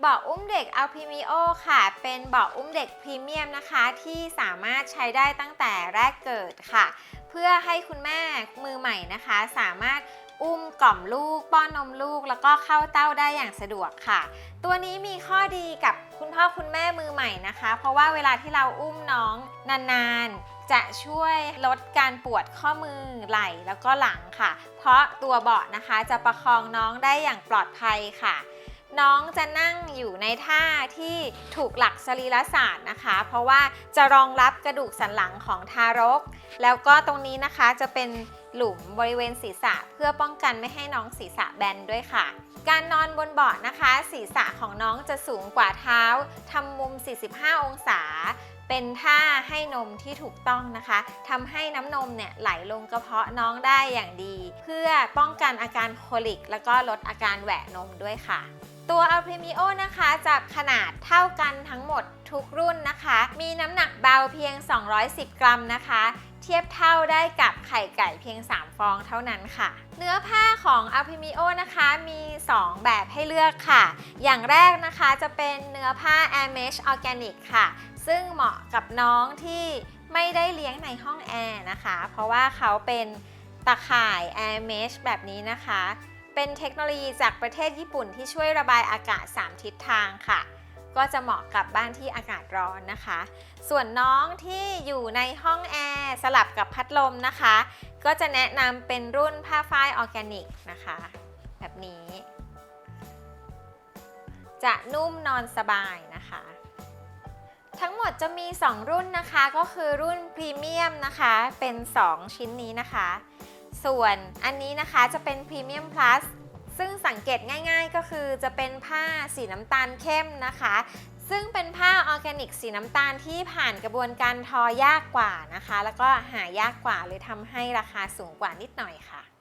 เบาะอุ้มเด็ก Alpimio ค่ะ เป็นเบาะอุ้มเด็กพรีเมียมนะคะ ที่สามารถใช้ได้ตั้งแต่แรกเกิดค่ะ เพื่อให้คุณแม่มือใหม่นะคะ สามารถอุ้มกล่อมลูก ป้อนนมลูก แล้วก็เข้าเต้าได้อย่างสะดวกค่ะ ตัวนี้มีข้อดีกับคุณพ่อคุณแม่มือใหม่นะคะ เพราะว่าเวลาที่เราอุ้มน้องนานๆ จะช่วยลดการปวดข้อมือไหล่แล้วก็หลังค่ะ เพราะตัวเบาะนะคะจะประคองน้องได้อย่างปลอดภัยค่ะ น้องจะนั่งอยู่ในท่าที่ถูกหลักสรีรศาสตร์นะคะ เพราะว่าจะรองรับกระดูกสันหลังของทารก แล้วก็ตรงนี้นะคะจะเป็นหลุมบริเวณศีรษะเพื่อป้องกันไม่ให้น้องศีรษะแบนด้วยค่ะ การนอนบนเบาะนะคะ ศีรษะของน้องจะสูงกว่าเท้าทำมุม 45 องศา เป็นท่าให้นมที่ถูกต้องนะคะทำให้น้ำนมเนี่ยไหลลงกระเพาะน้องได้อย่างดี เพื่อป้องกันอาการโคลิก แล้วก็ลดอาการแหวะนมด้วยค่ะ ตัว a l p r e m i o นะคะจะขนาดเท่ากันทั้งหมดทุกรุ่นนะคะ มีน้ำหนักเบาเพียง 210 กรัมนะคะ เทียบเท่าได้กับไข่ไก่เพียง 3 ฟองเท่านั้นค่ะ เนื้อผ้าของ a l p r e m i o นะคะมี 2 แบบให้เลือกค่ะ อย่างแรกนะคะจะเป็นเนื้อผ้า Air Mesh Organic ค่ะ ซึ่งเหมาะกับน้องที่ไม่ได้เลี้ยงในห้องแอร์นะคะ เพราะว่าเขาเป็นตะข่าย Air Mesh แบบนี้นะคะ เป็นเทคโนโลยีจากประเทศญี่ปุ่นที่ช่วยระบายอากาศ 3 ทิศทางค่ะ ก็จะเหมาะกับบ้านที่อากาศร้อนนะคะ ส่วนน้องที่อยู่ในห้องแอร์สลับกับพัดลมนะคะ ก็จะแนะนำเป็นรุ่นผ้าฝ้ายออร์แกนิกนะคะ แบบนี้ จะนุ่มนอนสบายนะคะทั้งหมดจะมี 2 รุ่นนะคะ ก็คือรุ่นพรีเมียมนะคะ เป็น 2 ชิ้นนี้นะคะ ส่วนอันนี้นะคะจะเป็นพรีเมียมพลัสซึ่งสังเกตง่ายๆ ก็คือจะเป็นผ้าสีน้ำตาลเข้มนะคะ ซึ่งเป็นผ้าออร์แกนิกสีน้ำตาลที่ผ่านกระบวนการทอยากกว่านะคะ แล้วก็หายากกว่าเลยทำให้ราคาสูงกว่านิดหน่อยค่ะ